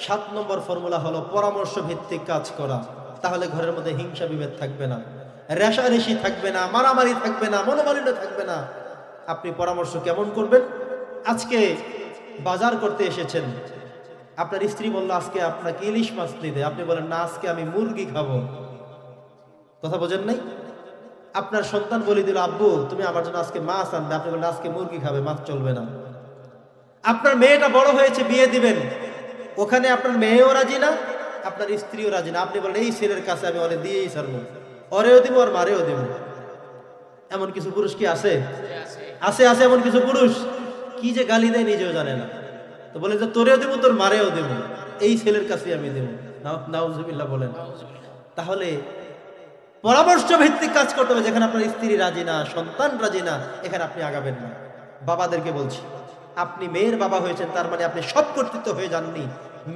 সাত নম্বর ফর্মুলা হলো পরামর্শ ভিত্তিক কাজ করা। তাহলে ঘরের মধ্যে হিংসা বিভেদ থাকবে না। রেশারেশি থাকবে না, মারামারি থাকবে না, মনোমালিন্য থাকবে না। আপনি পরামর্শ কেমন করবেন? আজকে বাজার করতে এসেছেন। আপনার স্ত্রী বলল, আজকে আপনাকে ইলিশ মাছ দিতে। আপনি বলেন, না, আজকে আমি মুরগি খাব। কথা বোঝেন নাই? আপনার সন্তান বলে দিল, আব্বু, তুমি আমার জন্য আজকে মাছ আনবে। আপনি বলেন আজকে মুরগি খাবে, মাছ চলবে না। আপনার মেয়েটা বড় হয়েছে, বিয়ে দিবেন। ওখানে আপনার মেয়েও রাজি না, আপনার স্ত্রীও রাজি না। আপনি বলেন, এই ছেলের কাছে আমি ওরে দিয়েই ছাড়বো। ওরেও দিব আর মারেও দিব। এমন কিছু পুরুষ কি আছে? আছে আছে এমন কিছু পুরুষ? কি যে গালি দেয় নিজেও জানে না। তো বলে যে, তোরেও দেবো, তোর মারেও দেবো। এই ছেলের কাছে আমি দেবো। নাউজুবিল্লাহ বলেন। তাহলে পরামর্শ ভিত্তিক কাজ করতে হবে, যেখানে আপনার স্ত্রী রাজি না, সন্তান রাজি না, এখানে আপনি আগাবেন না। বাবাদেরকে বলছি। আপনি মেয়ের বাবা হয়েছেন, তার মানে আপনি সব কর্তৃত্ব হয়ে যাননি।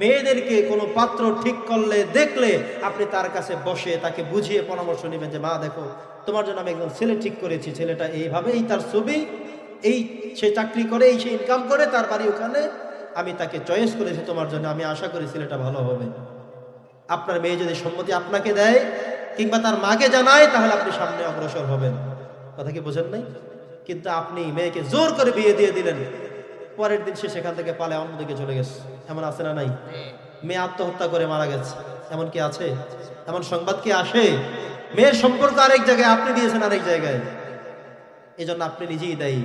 মেয়েদেরকে কোনো পাত্র ঠিক করলে, দেখলে আপনি তার কাছে বসে তাকে বুঝিয়ে পরামর্শ নেবেন যে, মা, দেখো, তোমার জন্য আমি একজন ছেলে ঠিক করেছি, ছেলেটা এইভাবেই তার ছবি, এই সে চাকরি করে, এই সে ইনকাম করে, তার বাড়ি ওখানে, আমি তাকে চয়েস করেছি তোমার জন্য, আমি আশা করি ছেলেটা ভালো হবে। আপনার মেয়ে যদি সম্মতি আপনাকে দেয়, কিংবা তার মাকে জানায়, তাহলে আপনি সামনে অগ্রসর হবেন। কথা কি বোঝেন নাই? কিন্তু আপনি মেয়েকে জোর করে বিয়ে দিয়ে দিলেন। পরের দিন সে সেখান থেকে পালে অন্যদিকে চলে গেছে। এমন আছে না নাই? মেয়ে আত্মহত্যা করে মারা গেছে। এমন কি আছে? এমন সংবাদ কি আসে? মেয়ের সম্পর্ক আরেক জায়গায় আপনি দিয়েছেন আরেক জায়গায়। এই জন্য আপনি নিজেই দায়ী।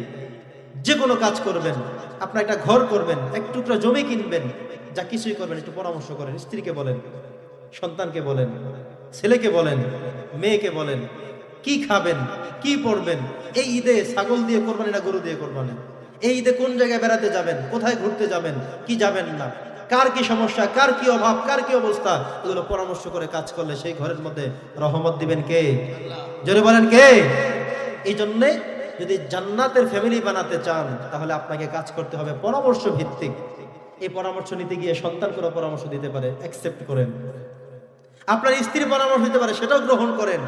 যে কোনো কাজ করবেন আপনার একটা ঘর করবেন এক টুকরা জমি কিনবেন যা কিছুই করবেন একটু পরামর্শ করেন স্ত্রীকে বলেন সন্তানকে বলেন ছেলেকে বলেন মেয়েকে বলেন কি খাবেন কি পড়বেন এই ঈদে ছাগল দিয়ে কোরবানি না গরু দিয়ে কোরবানি? এই ঈদে কোন জায়গায় বেড়াতে যাবেন? কোথায় ঘুরতে যাবেন? কি যাবেন না? কার কি সমস্যা? কার কি অভাব? কার কি অবস্থা? এগুলো পরামর্শ করে কাজ করলে সেই ঘরের মধ্যে রহমত দিবেন কে? জোরে বলেন কে? এই জন্যে যদি জান্নাতের ফ্যামিলি বানাতে চান, তাহলে আপনাকে কাজ করতে হবে পরামর্শ ভিত্তিক। এই পরামর্শ নিতে গিয়ে সন্তান কোনো পরামর্শ দিতে পারে অ্যাকসেপ্ট করেন। আপনার স্ত্রী পরামর্শ দিতে পারে, সেটাও গ্রহণ করেন।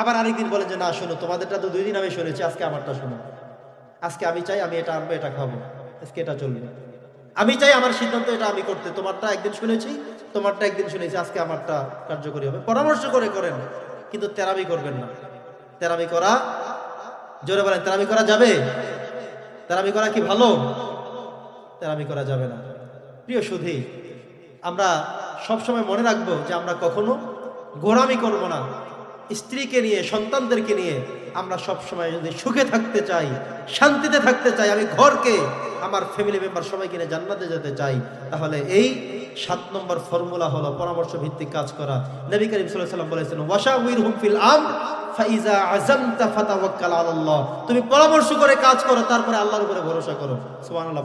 আবার আরেকদিন বলেন যে, না, শোনো, তোমাদেরটা তো দুই দিন আমি শুনেছি, আজকে আমারটা শোনো। আজকে আমি চাই আমি এটা আনব, এটা খাব আজকে এটা চলবে। আমি চাই আমার সিদ্ধান্ত এটা আমি করতে। তোমারটা একদিন শুনেছি, তোমারটা একদিন শুনেছি, আজকে আমারটা কার্যকরী হবে। পরামর্শ করে করেন, কিন্তু তেরামি করবেন না। তেরামি করা, জোরে বলেন, তেরামি করা যাবে? তেরামি করা কি ভালো? তেরামি করা যাবে না। প্রিয় সুধী, আমরা সবসময় মনে রাখব যে আমরা কখনো গোড়ামি করব না। স্ত্রীকে নিয়ে, সন্তানদেরকে নিয়ে আমরা সবসময় যদি সুখে থাকতে চাই, শান্তিতে থাকতে চাই, আমি ঘরকে, আমার ফ্যামিলি মেম্বার সবাইকে নিয়ে জান্নাতে যেতে চাই, তাহলে এই সাত নম্বর ফর্মুলা হলো পরামর্শ ভিত্তিক কাজ করা। নবী করিম ওয়াসাল্লাম বলেছেন ওয়াশাউইর হুম ফিল আমর, ফাইজা তুমি পরামর্শ করে কাজ করো, তারপরে আল্লাহর উপরে ভরসা করো। সুবহানাল্লাহ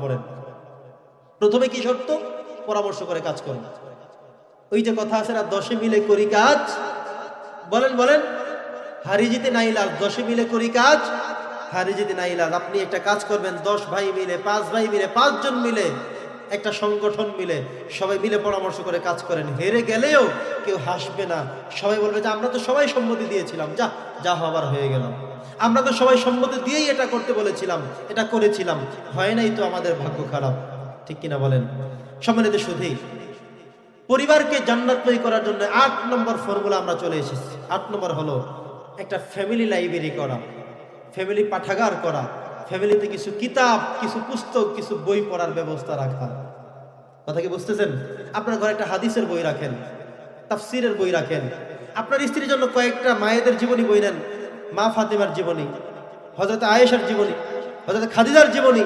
প্রথমে কি শর্ত? পরামর্শ করে কাজ করো। ওই যে কথা আছে না, দশে মিলে করি কাজ বলেন বলেন। হারি জিতে নাই লাভ, দশে মিলে করি কাজ। হারি জিতে নাই লাভ, আপনি একটা কাজ করবেন, দশ ভাই মিলে, পাঁচ ভাই মিলে, পাঁচজন মিলে, একটা সংগঠন মিলে, সবাই মিলে পরামর্শ করে কাজ করেন। হেরে গেলেও কেউ হাসবে না। সবাই বলবে যে, আমরা তো সবাই সম্মতি দিয়েছিলাম। যা যা হবার হয়ে গেলাম আমরা তো সবাই সম্মতি দিয়েই এটা করতে বলেছিলাম, এটা করেছিলাম। হয় নাই তো আমাদের ভাগ্য খারাপ। ঠিক কিনা বলেন? সম্মানিত সুধী পরিবারকে জান্নাতময়ী করার জন্য আট নম্বর ফর্মুলা আমরা চলে এসেছি। আট নম্বর হলো একটা ফ্যামিলি লাইব্রেরি করা ফ্যামিলি পাঠাগার করা ফ্যামিলিতে কিছু কিতাব, কিছু পুস্তক, কিছু বই পড়ার ব্যবস্থা রাখা। কথা কি বুঝতেছেন? আপনার ঘরে একটা হাদিসের বই রাখেন, তাফসিরের বই রাখেন। আপনার স্ত্রীর জন্য কয়েকটা মায়েদের জীবনী বই নেন, মা ফাতেমার জীবনী হজরত আয়েশার জীবনী হজরত খাদিজার জীবনী।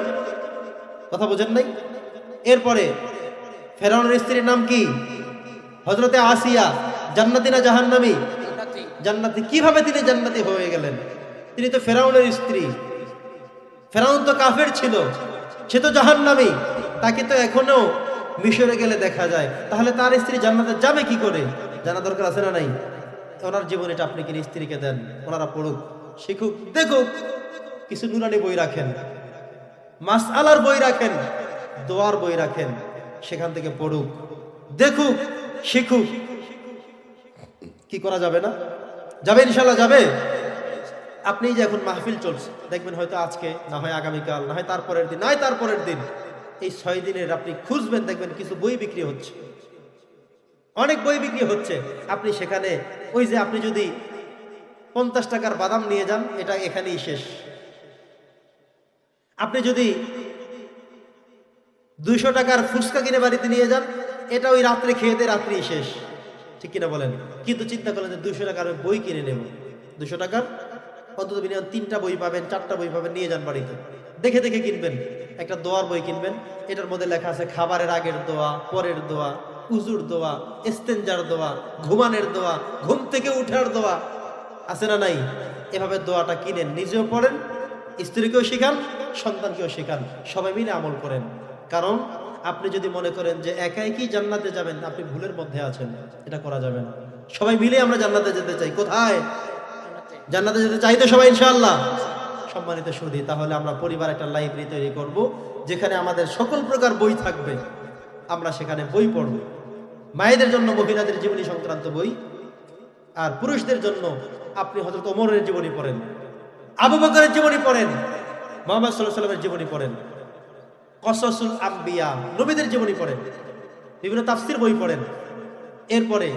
কথা বোঝেন নাই? এরপরে ফেরাউনের স্ত্রীর নাম কি? হজরতে আসিয়া জান্নাতি না জাহান্নামি? জান্নাতি। কীভাবে তিনি জান্নাতি হয়ে গেলেন? তিনি তো ফেরাউনের স্ত্রী। ফেরাউন তো কাফের ছিল। সে তো জাহান্নামি। তাকে তো এখনও মিশরে গেলে দেখা যায়। তাহলে তার স্ত্রী জান্নাতে যাবে কি করে? জানা দরকার আছে না নাই? ওনার জীবনীটা আপনি কিনে স্ত্রীকে দেন? ওনারা পড়ুক শিখুক দেখুক। কিছু নুরানি বই রাখেন। মাস আলার বই রাখেন। দোয়ার বই রাখেন। সেখান থেকে পড়ুক দেখুক। শিখুক। কি করা যাবে না? যাবে, ইনশাল্লাহ যাবে। আপনি যে এখন মাহফিল চলছে, দেখবেন হয়তো আজকে, না হয় আগামীকাল, না হয় তারপরের দিন, না হয় তারপরের দিন, এই ছয় দিনের আপনি খুঁজবেন, দেখবেন কিছু বই বিক্রি হচ্ছে। অনেক বই বিক্রি হচ্ছে। আপনি সেখানে, ওই যে আপনি যদি পঞ্চাশ টাকার বাদাম নিয়ে যান, এটা এখানেই শেষ। আপনি যদি দুইশো টাকার ফুচকা কিনে বাড়িতে নিয়ে যান এটা ওই রাত্রে খেয়ে দিয়ে রাত্রেই শেষ। ঠিক কিনা বলেন? কিন্তু চিন্তা করলেন যে দুশো টাকার বই কিনে নেব। দুশো টাকার? অন্তত মিনিমাম তিনটা বই পাবেন, চারটা বই পাবেন, নিয়ে যান বাড়িতে। দেখে দেখে কিনবেন। একটা দোয়ার বই কিনবেন। এটার মধ্যে লেখা আছে, খাবারের আগের দোয়া, পরের দোয়া, উজুর দোয়া এস্তেঞ্জার দোয়া, ঘুমানের দোয়া, ঘুম থেকে উঠার দোয়া। আছে না নাই? এভাবে দোয়াটা কিনেন, নিজেও পড়েন, স্ত্রীকেও শেখান, সন্তানকেও শেখান, সবাই মিলে আমল করেন। কারণ আপনি যদি মনে করেন যে একাই কি জান্নাতে যাবেন, আপনি ভুলের মধ্যে আছেন। এটা করা যাবে না। সবাই মিলে আমরা জান্নাতে যেতে চাই। কোথায়? জান্নাতে যেতে চাই তো সবাই, ইনশাআল্লাহ। সম্মানিত সুদী তাহলে আমরা পরিবার একটা লাইব্রেরি তৈরি করব, যেখানে আমাদের সকল প্রকার বই থাকবে। আমরা সেখানে বই পড়ব। মায়েদের জন্য মহিলাদের জীবনী সংক্রান্ত বই, আর পুরুষদের জন্য আপনি হজরত ওমরের জীবনী পড়েন, আবু বকরের জীবনী পড়েন, মোহাম্মদ সাল্লাহ সাল্লামের জীবনী পড়েন। কসসুল আম্বিয়া, নবীদের জীবনী পড়েন, বিভিন্ন তাফসির বই পড়েন। এরপরে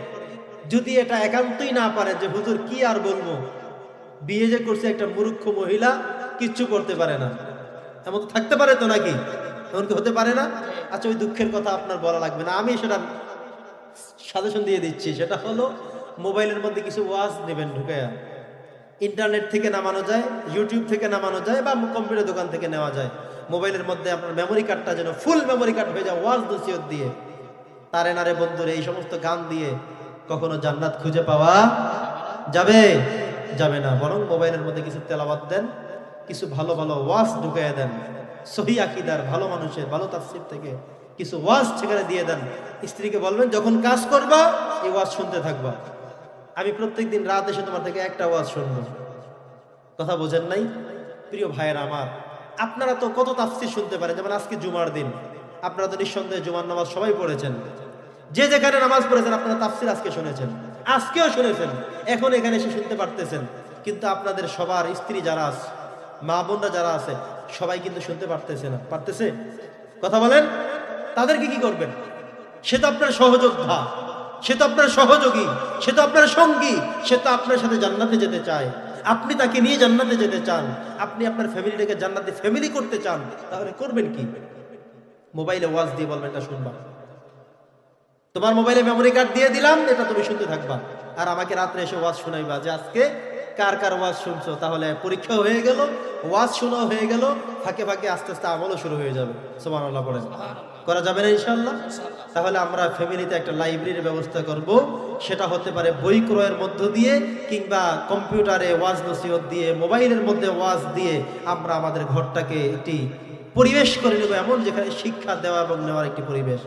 যদি এটা একান্তই না পারে যে হুজুর কি আর বলব, বিয়ে যে করছে একটা মূর্খ মহিলা, কিচ্ছু করতে পারে না। এমন তো থাকতে পারে তো নাকি? এমন কি হতে পারে না? আচ্ছা ওই দুঃখের কথা আপনার বলা লাগবে না। আমি সেটা সাজেশন দিয়ে দিচ্ছি। সেটা হলো, মোবাইলের মধ্যে কিছু ওয়াজ নেবেন ঢুকায়া। ইন্টারনেট থেকে নামানো যায়, ইউটিউব থেকে নামানো যায়, বা কম্পিউটার দোকান থেকে নেওয়া যায়। মোবাইলের মধ্যে আপনার মেমোরি কার্ডটা যেন ফুল মেমোরি কার্ড হয়ে যায়, ওয়াজ নসিহত দিয়ে। তারে নারে বন্ধুরে, এই সমস্ত গান দিয়ে কখনো জান্নাত খুঁজে পাওয়া যাবে? যাবে না। বরং মোবাইলের মধ্যে কিছু তেলাবাদ দেন, কিছু ভালো ভালো ওয়াজ ঢুকাইয়া দেন। সহি আকিদার, ভালো মানুষের, ভালো তাফসির থেকে কিছু ওয়াজ সেখানে দিয়ে দেন। স্ত্রীকে বলবেন, যখন কাজ করবা, এই ওয়াজ শুনতে থাকবা। আমি প্রত্যেকদিন রাত এসে তোমার থেকে একটা ওয়াজ শুনব। কথা বোঝেন নাই? প্রিয় ভাইয়েরা আমার আপনারা তো কত তাফসির শুনতে পারেন? যেমন আজকে জুমার দিন। আপনারা তো নিঃসন্দেহে জুমার নামাজ সবাই পড়েছেন। যে যেখানে নামাজ পড়েছেন, আপনারা তাফসির আজকে শুনেছেন। আজকেও শুনেছেন। এখন এখানে এসে শুনতে পারতেছেন। কিন্তু আপনাদের সবার স্ত্রী যারা আছে মা বোনরা যারা আছে, সবাই কিন্তু শুনতে পারতেছে না। পারতেছে? কথা বলেন? তাদেরকে কি করবেন? সে তো আপনার সহযোদ্ধা। সে তো আপনার সহযোগী, সে তো আপনার সঙ্গী, সে তো আপনার সাথে জান্নাতে যেতে চায়। আপনি তাকে নিয়ে জান্নাতে যেতে চান, আপনি আপনার ফ্যামিলিটাকে জান্নাতে ফ্যামিলি করতে চান, তাহলে করবেন কি? মোবাইলে ওয়াজ দিয়ে বলবেন, এটা শুনবা। তোমার মোবাইলে মেমোরি কার্ড দিয়ে দিলাম, এটা তুমি শুনতে থাকবা। আর আমাকে রাত্রে এসে ওয়াজ শোনাইবা যে আজকে কার কার ওয়াজ শুনছো? তাহলে পরীক্ষা হয়ে গেল, ওয়াজ শোনাও হয়ে গেল, ফাঁকে ফাঁকে আস্তে আস্তে আমলও শুরু হয়ে যাবে। সোমান আল্লাহ পড়েন করা যাবে না ইনশাল্লাহ তাহলে আমরা ফ্যামিলিতে একটা লাইব্রেরির ব্যবস্থা করব। সেটা হতে পারে বই ক্রয়ের মধ্য দিয়ে কিংবা কম্পিউটারে ওয়াজ নসিহত দিয়ে, মোবাইলের মধ্যে ওয়াজ দিয়ে আমরা আমাদের ঘরটাকে একটি পরিবেশ করে নেব এমন যেখানে শিক্ষা দেওয়া এবং নেওয়ার একটি পরিবেশ।